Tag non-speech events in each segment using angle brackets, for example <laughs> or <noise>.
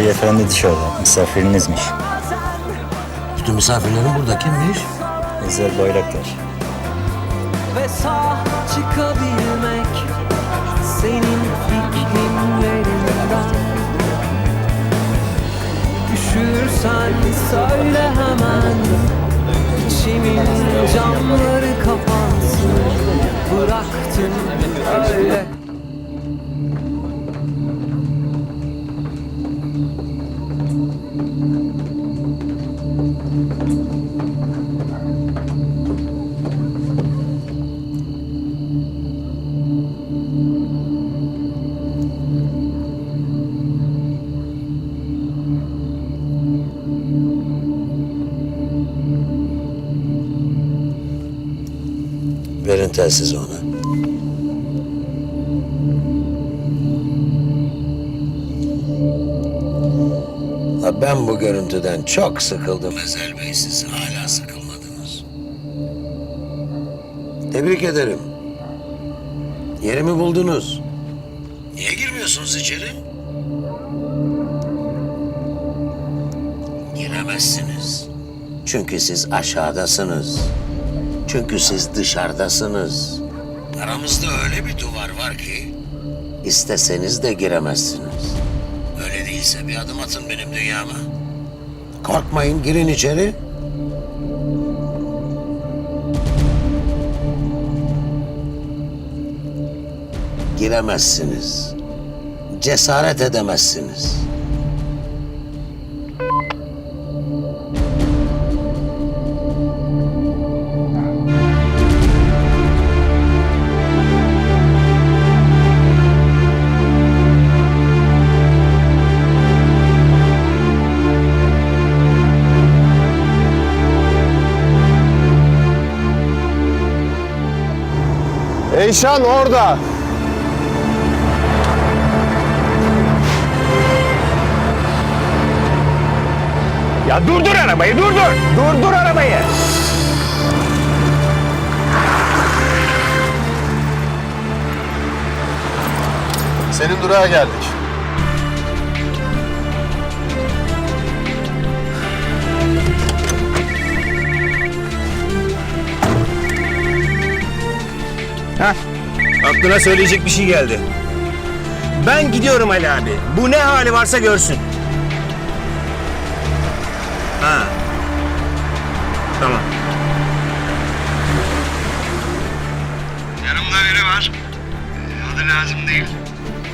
Beyefendi dışarıda. Misafirinizmiş. Bütün misafirlerin burada kimmiş? Ezel Bayraktar. ve sağ çıkabilmek senin iklimlerinden Üşürsen söyle hemen içimin camları kapansın bıraktım öyle Verin telsizi ona. Ben bu görüntüden çok sıkıldım Ezel Bey. Siz hala sıkılmadınız. Tebrik ederim. Yerimi buldunuz. Niye girmiyorsunuz içeri? Giremezsiniz. Çünkü siz aşağıdasınız. Çünkü siz dışarıdasınız. Aramızda öyle bir duvar var ki isteseniz de giremezsiniz. Öyle değilse bir adım atın benim dünyama. Korkmayın girin içeri. Giremezsiniz. Cesaret edemezsiniz. Eyşan orada. Ya durdur arabayı durdur. Durdur arabayı. Senin durağa geldik. Heh. Aklına söyleyecek bir şey geldi. Ben gidiyorum Ali abi. Bu ne hali varsa görsün. Ha. Tamam. Yanımda biri var. Adı lazım değil.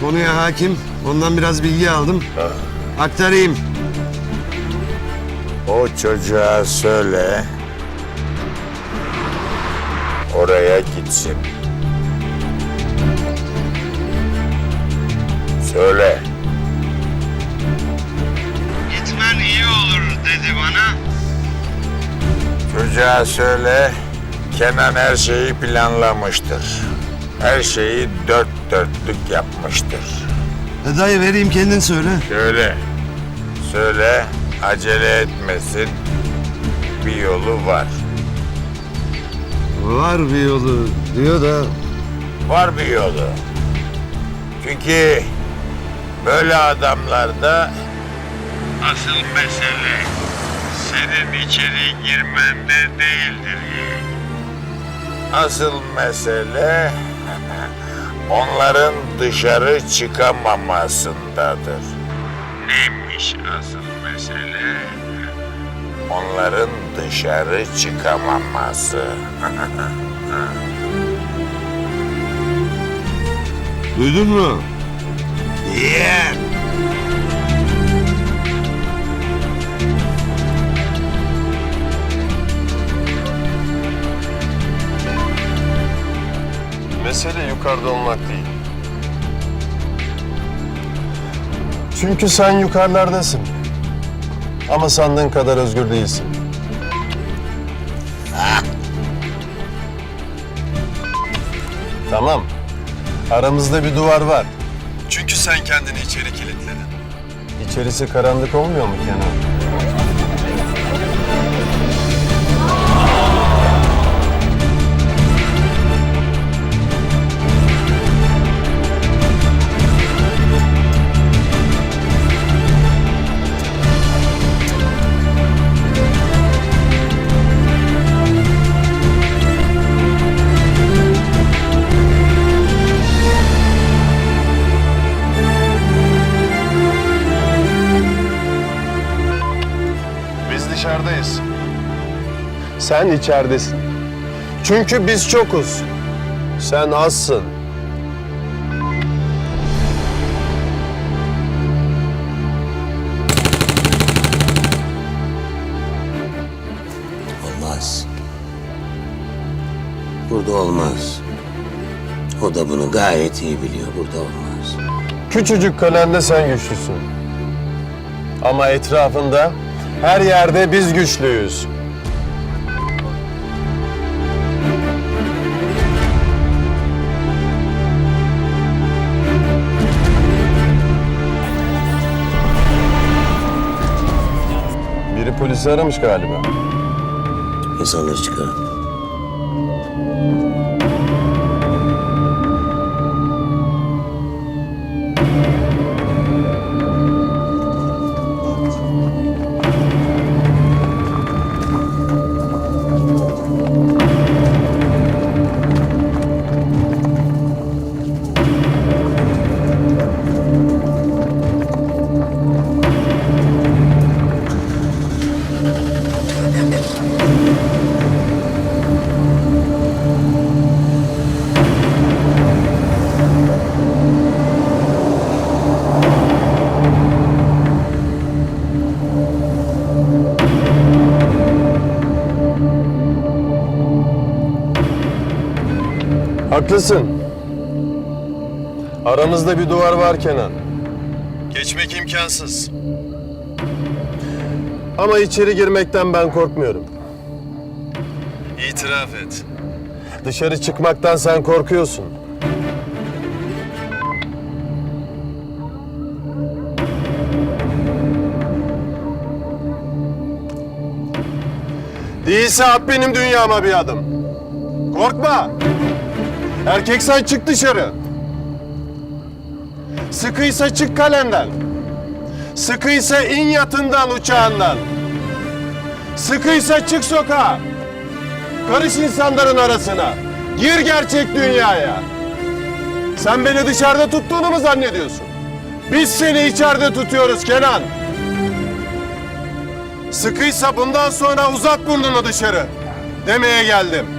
Konuya hakim. Ondan biraz bilgi aldım. Aktarayım. O çocuğa söyle. Oraya gitsin. Söyle. Gitmen iyi olur dedi bana. Çocuğa söyle. Kenan her şeyi planlamıştır. Her şeyi dört dörtlük yapmıştır. E dayı vereyim kendin söyle. Söyle. Söyle. Acele etmesin. Bir yolu var. Var bir yolu diyor da Var bir yolu. Çünkü böyle adamlarda asıl mesele senin içeri girmende değildir. Asıl mesele <laughs> onların dışarı çıkamamasındadır. Neymiş asıl mesele? Onların dışarı çıkamaması. <laughs> duydun mu? Yeğen. Mesele yukarıda olmak değil. Çünkü sen yukarılardasın. Ama sandığın kadar özgür değilsin. Tamam. Aramızda bir duvar var. Sen kendini içeri kilitledin. İçerisi karanlık olmuyor mu Kenan? Sen içeridesin. Çünkü biz çokuz. Sen azsın. Olmaz. Burada olmaz. O da bunu gayet iyi biliyor. Burada olmaz. Küçücük kalende sen güçlüsün. Ama etrafında her yerde biz güçlüyüz. Biri polisi aramış galiba. İnsanları çıkarın. Haklısın. Aramızda bir duvar var Kenan. Geçmek imkansız. Ama içeri girmekten ben korkmuyorum. İtiraf et. Dışarı çıkmaktan sen korkuyorsun. Değilse at benim dünyama bir adım. Korkma. Erkek sen çık dışarı. Sıkıysa çık kalenden. Sıkıysa in yatından uçağından. Sıkıysa çık sokağa. Karış insanların arasına. Gir gerçek dünyaya. Sen beni dışarıda tuttuğunu mu zannediyorsun? Biz seni içeride tutuyoruz Kenan. Sıkıysa bundan sonra uzat burnunu dışarı. Demeye geldim.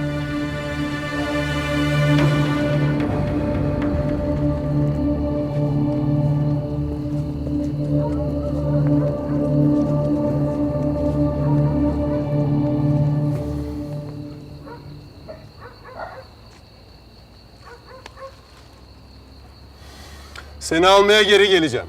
Seni almaya geri geleceğim.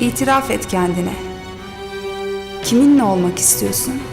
İtiraf et kendine. Kiminle olmak istiyorsun?